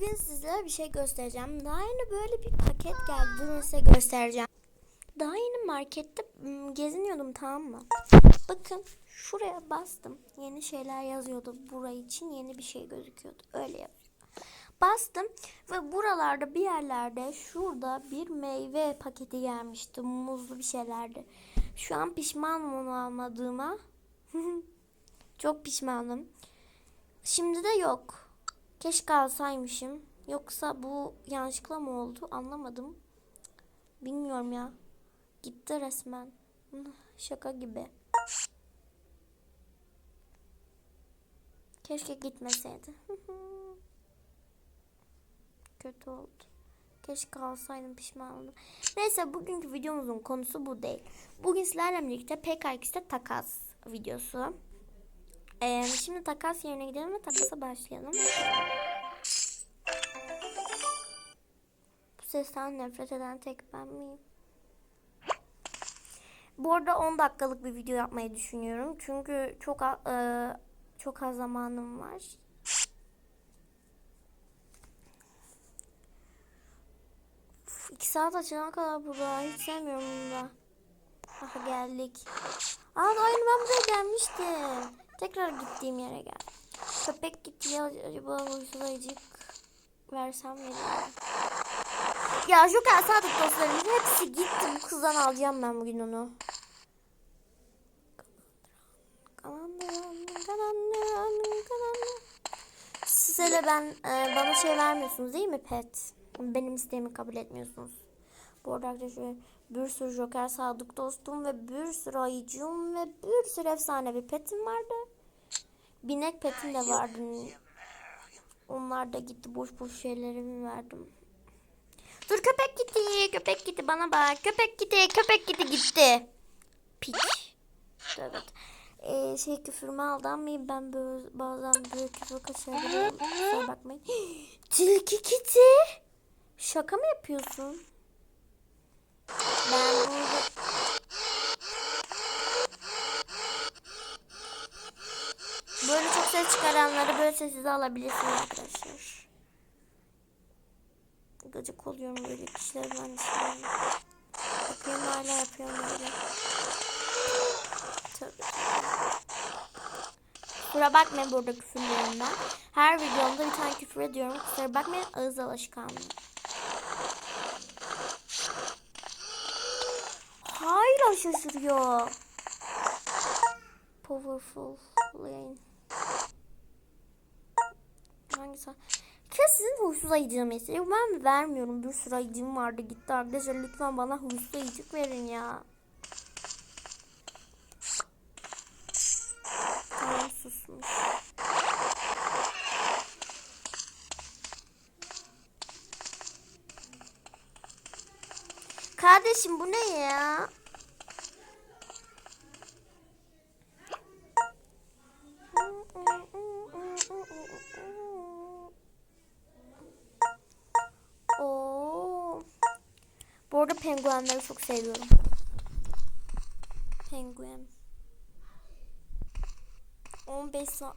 bugün sizlere bir şey göstereceğim. Daha yeni böyle bir paket geldi. Durun size göstereceğim. Daha yeni markette geziniyordum tamam mı? Bakın şuraya bastım. Yeni şeyler yazıyordu. Burayı için yeni bir şey gözüküyordu. Öyle yazıyor. Bastım ve buralarda bir yerlerde şurada bir meyve paketi gelmişti. Muzlu bir şeylerdi. Şu an pişmanım onu almadığıma. Çok pişmanım. Şimdi de yok. Keşke alsaymışım. Yoksa bu yanlışlıkla mı oldu anlamadım. Bilmiyorum ya. Gitti resmen. Şaka gibi. Keşke gitmeseydi. Kötü oldu. Keşke alsaydım pişman oldum. Neyse bugünkü videomuzun konusu bu değil. Bugün sizlerle birlikte PKX'de takas videosu. Ee, şimdi takas yerine gidelim ve takasa başlayalım. Bu sesten nefret eden tek ben miyim? Bu arada 10 dakikalık bir video yapmayı düşünüyorum. Çünkü çok e, çok az zamanım var. Uf, iki saat açana kadar burada. Hiç sevmiyorum bunu da. Aha geldik. Aa aynı ben buraya gelmiştim. Tekrar gittiğim yere gel. Köpek gitti ya acaba huysuz versem diye. Ya Joker Sadık dostlarım hepsi gitti. Bu kızdan alacağım ben bugün onu. Kalandıran, kalandıran, kalandıran. Siz hele ben e, bana şey vermiyorsunuz değil mi pet? Benim isteğimi kabul etmiyorsunuz. Bu arada arkadaşlar bir sürü Joker Sadık dostum ve bir sürü ayıcığım ve bir sürü efsane bir petim vardı. Binek petim de vardı. Onlar da gitti boş boş şeylerimi verdim. Dur köpek gitti, köpek gitti bana bak. Köpek gitti, köpek gitti gitti. Piç. Evet. Ee, şey küfürüme aldanmayın. Ben böyle, bazen böyle küfür kaçırabiliyorum. Kusura bakmayın. Tilki kiti. Şaka mı yapıyorsun? Ben burada... Ses çıkaranları böyle sessiz alabilirsiniz arkadaşlar. Gıcık oluyorum böyle kişilere ben şimdi. Yapıyorum hala yapıyorum böyle. Tabii. Kusura bakmayın burada küfürlerimden. Her videomda bir tane küfür ediyorum. Kusura bakmayın ağız alışkanlığı. Hala şaşırıyor. Powerful lane. Hangisi? Kes sizin huysuz ayıcığı mesleği. Ben vermiyorum. Bir sürü ayıcığım vardı gitti arkadaşlar. Lütfen bana huysuz ayıcık verin ya. Tamam susmuş. Kardeşim bu ne ya? Bu arada penguenleri çok seviyorum. Penguen. 15 saat.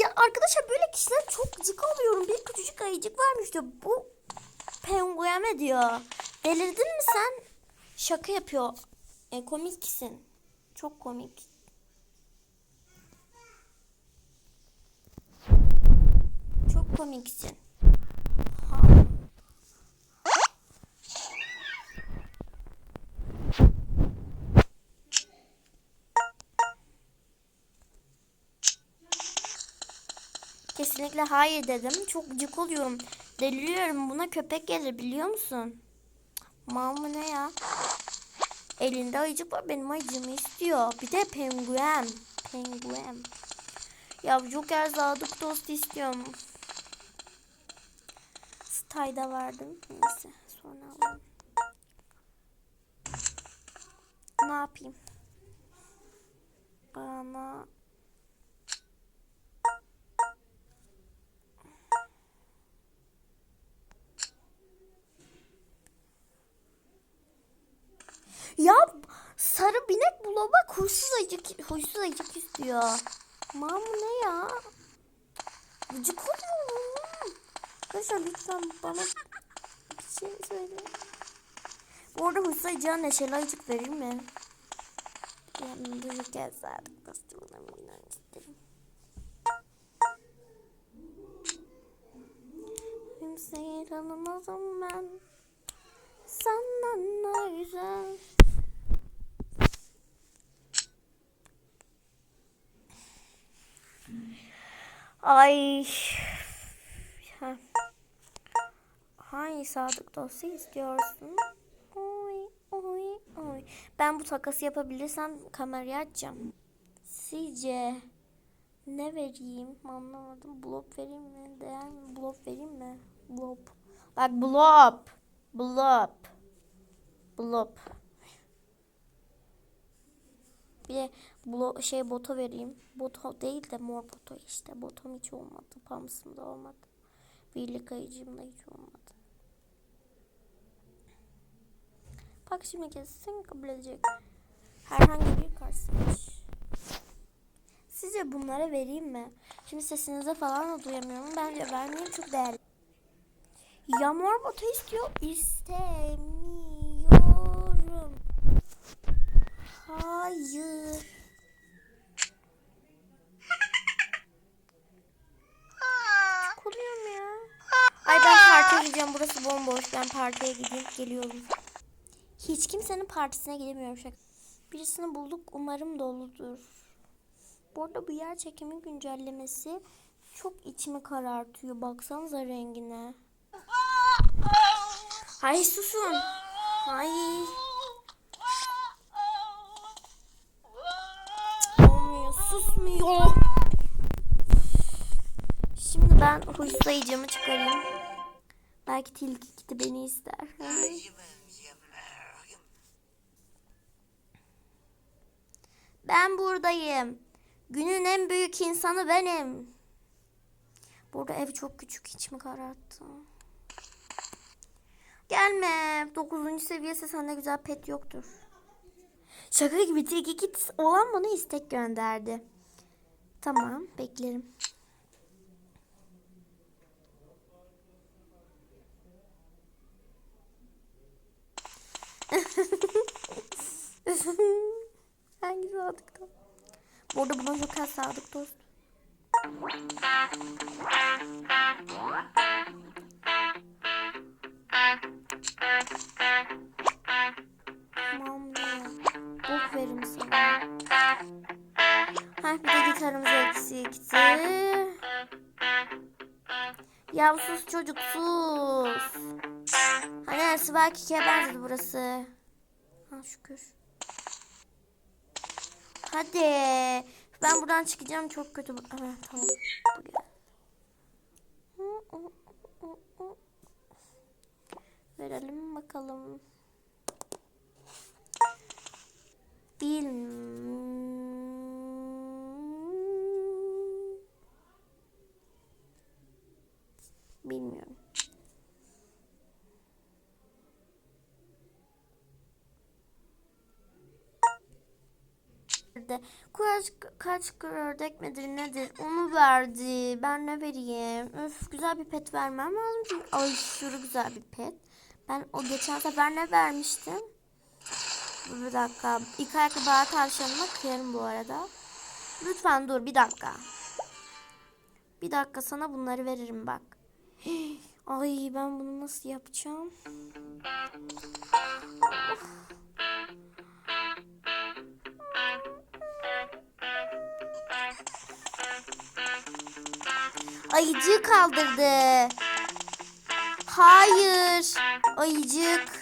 Ya arkadaşlar böyle kişiler çok gıcık oluyorum. Bir küçücük ayıcık varmış diyor. Bu penguen mi diyor. Delirdin mi sen? Şaka yapıyor. E, komiksin. Çok komik. Çok komiksin. Ha. Kesinlikle hayır dedim. Çok gıcık oluyorum. Deliriyorum. Buna köpek gelir biliyor musun? Mal ne ya? Elinde ayıcık var. Benim ayıcığımı istiyor. Bir de penguen. Penguen. Ya Joker Sadık dost istiyorum. Stay'da vardım. Neyse sonra alalım. Ne yapayım? Bana Ya sarı binek bula bak huysuz ayıcık, huysuz ayıcık istiyor. Mam ne ya? Gıcık oluyorum. Arkadaşlar lütfen bana bir şey söyle. Bu arada Hüsnü Can Neşeli Ayıcık verir mi? Yani bu hikaye sadık dostumdan bilmem isterim. Kimseyi tanımazım ben. Senden daha güzel. Ay. Ha. Hangi sadık dosya istiyorsun? Oy, oy, oy. Ben bu takası yapabilirsem kamerayı açacağım. Sizce ne vereyim? Anlamadım. Blob vereyim mi? Değer mi? Blob vereyim mi? Blob. Bak blob. Blob. Blob. Bir de blo şey boto vereyim. Boto değil de mor boto işte. Botom hiç olmadı. Pamsım da olmadı. Birlik ayıcım da hiç olmadı. Bak şimdi kesin kabul edecek. Herhangi bir seç. Sizce bunlara vereyim mi? Şimdi sesinize falan da duyamıyorum. Bence vermeyeyim çok değerli. Ya mor boto istiyor. İstemiyorum. Hayır. Çok oluyorum ya. Ay ben partiye gideceğim. Burası bomboş. Ben partiye gideyim. Geliyorum. Hiç kimsenin partisine gidemiyorum. Şaka. Birisini bulduk. Umarım doludur. Bu arada bu yer çekimi güncellemesi çok içimi karartıyor. Baksanıza rengine. Hay susun. Hay. Susmuyor. Şimdi ben huy sayıcımı çıkarayım. Belki tilki kiti beni ister. Ben buradayım. Günün en büyük insanı benim. Burada ev çok küçük hiç mi kararttı? Gelme. 9. seviyesi sende güzel pet yoktur. Şaka gibi tilki kit olan bana istek gönderdi. Tamam beklerim. Hangi sadıkta? Bu arada buna çok az sadık dost. Eksikti. Ya sus. Hani Sibel Kiki'ye benzedi burası. Ha şükür. Hadi. Ben buradan çıkacağım çok kötü. Evet tamam. Verelim bakalım. Bil. Bilmiyorum. verdi. Kaç, kaç ördek midir nedir onu verdi. Ben ne vereyim? Öf güzel bir pet vermem lazım çünkü aşırı güzel bir pet. Ben o geçen sefer ne vermiştim? Bir dakika. İlk ayaklı bağ tavşanına kıyarım bu arada. Lütfen dur bir dakika. Bir dakika sana bunları veririm bak. Ay ben bunu nasıl yapacağım? Ayıcığı kaldırdı. Hayır. Ayıcık.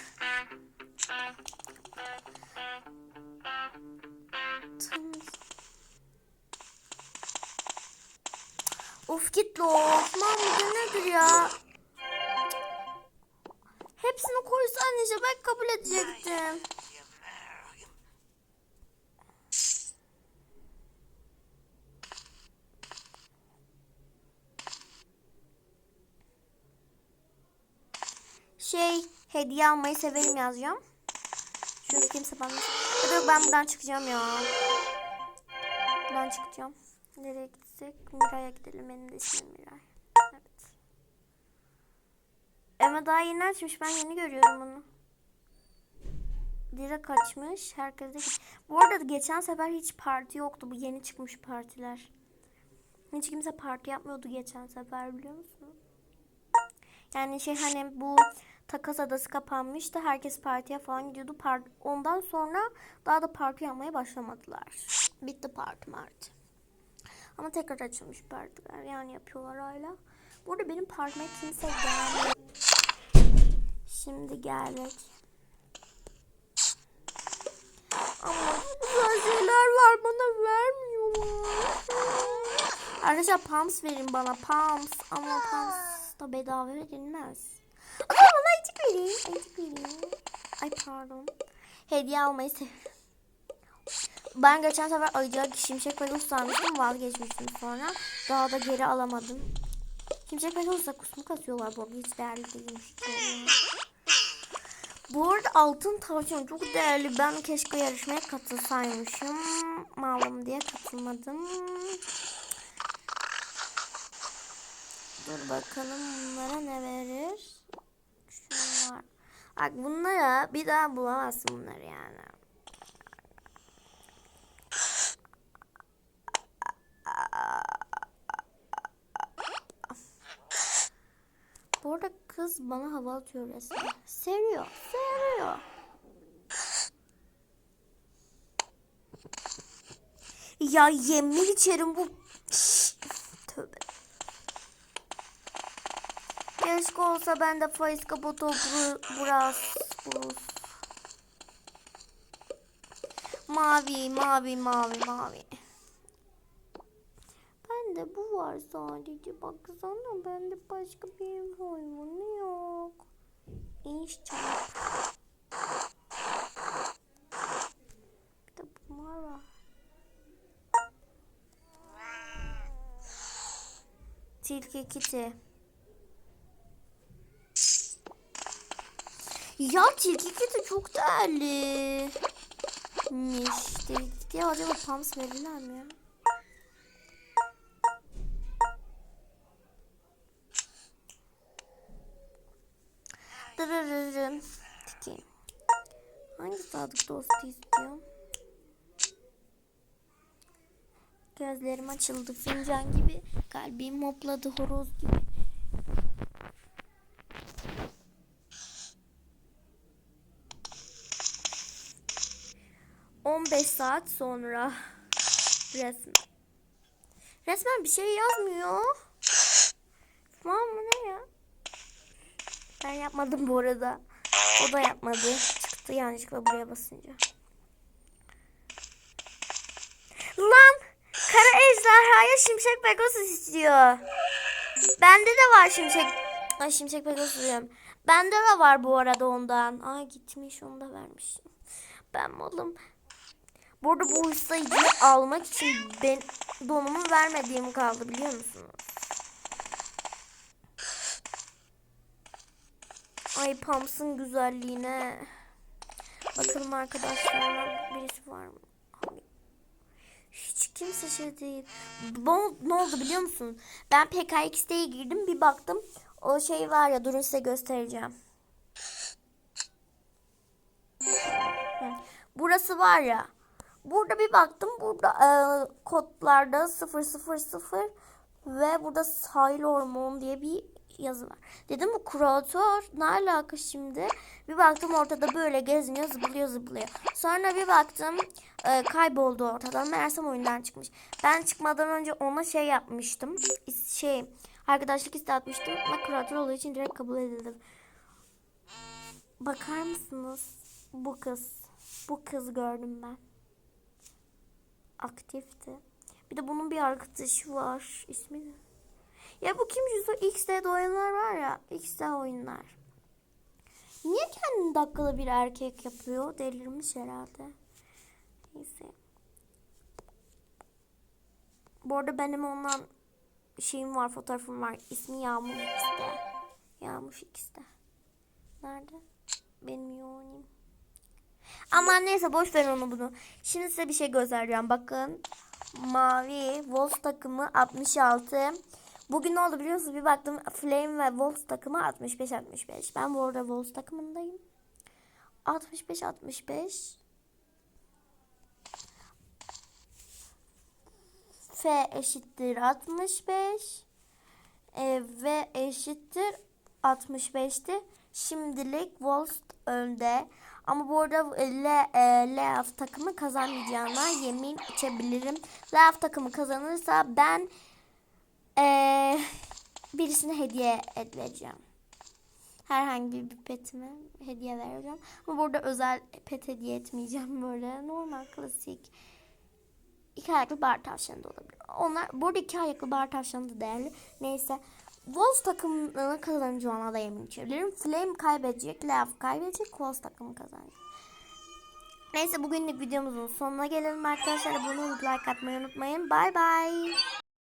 Of git lo. Osman bu nedir ya? Hepsini koysan işte ben kabul edecektim. Şey hediye almayı severim yazacağım. Çünkü kimse bana... Dur ben buradan çıkacağım ya. Buradan çıkacağım. Nereye gitsek? Miray'a gidelim. Benim de ismim Miray. Evet. Ama daha yeni açmış. Ben yeni görüyorum bunu. Direkt açmış. Herkes de... Bu arada geçen sefer hiç parti yoktu. Bu yeni çıkmış partiler. Hiç kimse parti yapmıyordu geçen sefer biliyor musun? Yani şey hani bu takas adası kapanmıştı. Herkes partiye falan gidiyordu. Part Ondan sonra daha da parti yapmaya başlamadılar. Bitti parti marti. Ama tekrar açılmış partiler. Yani yapıyorlar hala. Bu arada benim partime kimse gelmiyor. Şimdi geldik. Ama güzel şeyler var bana vermiyorlar. Arkadaşlar pams verin bana pams. Ama pams da bedava verilmez. Ama bana ayıcık verin. Ayıcık verin. Ay pardon. Hediye almayı seviyorum. Ben geçen sefer ayıcığa şimşek pelos sanmıştım vazgeçmiştim sonra. Daha da geri alamadım. Şimşek pelosla kusmuk atıyorlar bu arada hiç değerli değilmiş. Bu arada altın tavşan çok değerli. Ben keşke yarışmaya katılsaymışım. Malum diye katılmadım. Dur bakalım bunlara ne verir. Şunlar. Bak bunlara bir daha bulamazsın bunları yani. Bu arada kız bana hava atıyor resmen. Seviyor. Seviyor. Ya yemin içerim bu. Tövbe. Keşke olsa ben de faiz kabuto biraz. Buruz. Mavi, mavi, mavi, mavi. Bende bu var sadece. Baksana bende başka bir hayvanı yok. İnşallah. Bir de bunlar var. Tilki kiti. Ya tilki kiti çok değerli. Miş. Tilki kitiye acaba pams verirler mi ya? Sadık dostu istiyorum? Gözlerim açıldı fincan gibi. Kalbim hopladı horoz gibi. On beş saat sonra resmen. Resmen bir şey yazmıyor. Tamam mı ne ya? Ben yapmadım bu arada. O da yapmadı. Çıktı yanlışlıkla buraya basınca. Lan! Kara ejderhaya şimşek pegasus istiyor. Bende de var şimşek. Ay şimşek pegasus diyorum. Bende de var bu arada ondan. Aa gitmiş onu da vermişim. Ben malım. Bu arada bu hırsayıcıyı almak için ben donumu vermediğim kaldı biliyor musunuz? Ay Pams'ın güzelliğine. Bakalım arkadaşlar birisi var mı? Hiç kimse şey değil. Ne, ne oldu biliyor musun? Ben PKX'de girdim bir baktım. O şey var ya durun size göstereceğim. Burası var ya. Burada bir baktım. Burada e, kodlarda 000 ve burada sahil hormon diye bir yazı var. Dedim bu kreatör ne alaka şimdi? Bir baktım ortada böyle geziniyor zıplıyor zıplıyor. Sonra bir baktım e, kayboldu ortadan. Meğersem oyundan çıkmış. Ben çıkmadan önce ona şey yapmıştım. Şey arkadaşlık isteği atmıştım. Ama kreatör olduğu için direkt kabul edildim. Bakar mısınız? Bu kız. Bu kız gördüm ben. Aktifti. Bir de bunun bir arkadaşı var. İsmi ne? Ya bu kim şu XD'de oyunlar var ya. XD oyunlar. Niye kendini dakikalı bir erkek yapıyor? Delirmiş herhalde. Neyse. Bu arada benim ondan şeyim var, fotoğrafım var. İsmi Yağmur X'de. Yağmur X'de. Nerede? Benim yoğunum. Ama neyse boş ver onu bunu. Şimdi size bir şey göstereceğim. Bakın. Mavi Wolves takımı 66. Bugün ne oldu biliyor musunuz? Bir baktım Flame ve Wolves takımı 65-65. Ben bu arada Wolves takımındayım. 65-65. F eşittir 65. E, v eşittir 65'ti. Şimdilik Wolves önde. Ama bu arada Le, Leaf takımı kazanmayacağına yemin içebilirim. Leaf takımı kazanırsa ben birisine hediye edeceğim. Herhangi bir petime hediye vereceğim. Ama burada özel pet hediye etmeyeceğim böyle. Normal klasik. İki ayaklı bar tavşanı da olabilir. Onlar burada iki ayaklı bar tavşanı da değerli. Neyse. Wolves takımını kazanacağına da yemin içebilirim. Flame kaybedecek. Leaf kaybedecek. Wolves takımı kazanacak. Neyse bugünlük videomuzun sonuna gelelim arkadaşlar. Abone olup like atmayı unutmayın. Bay bay.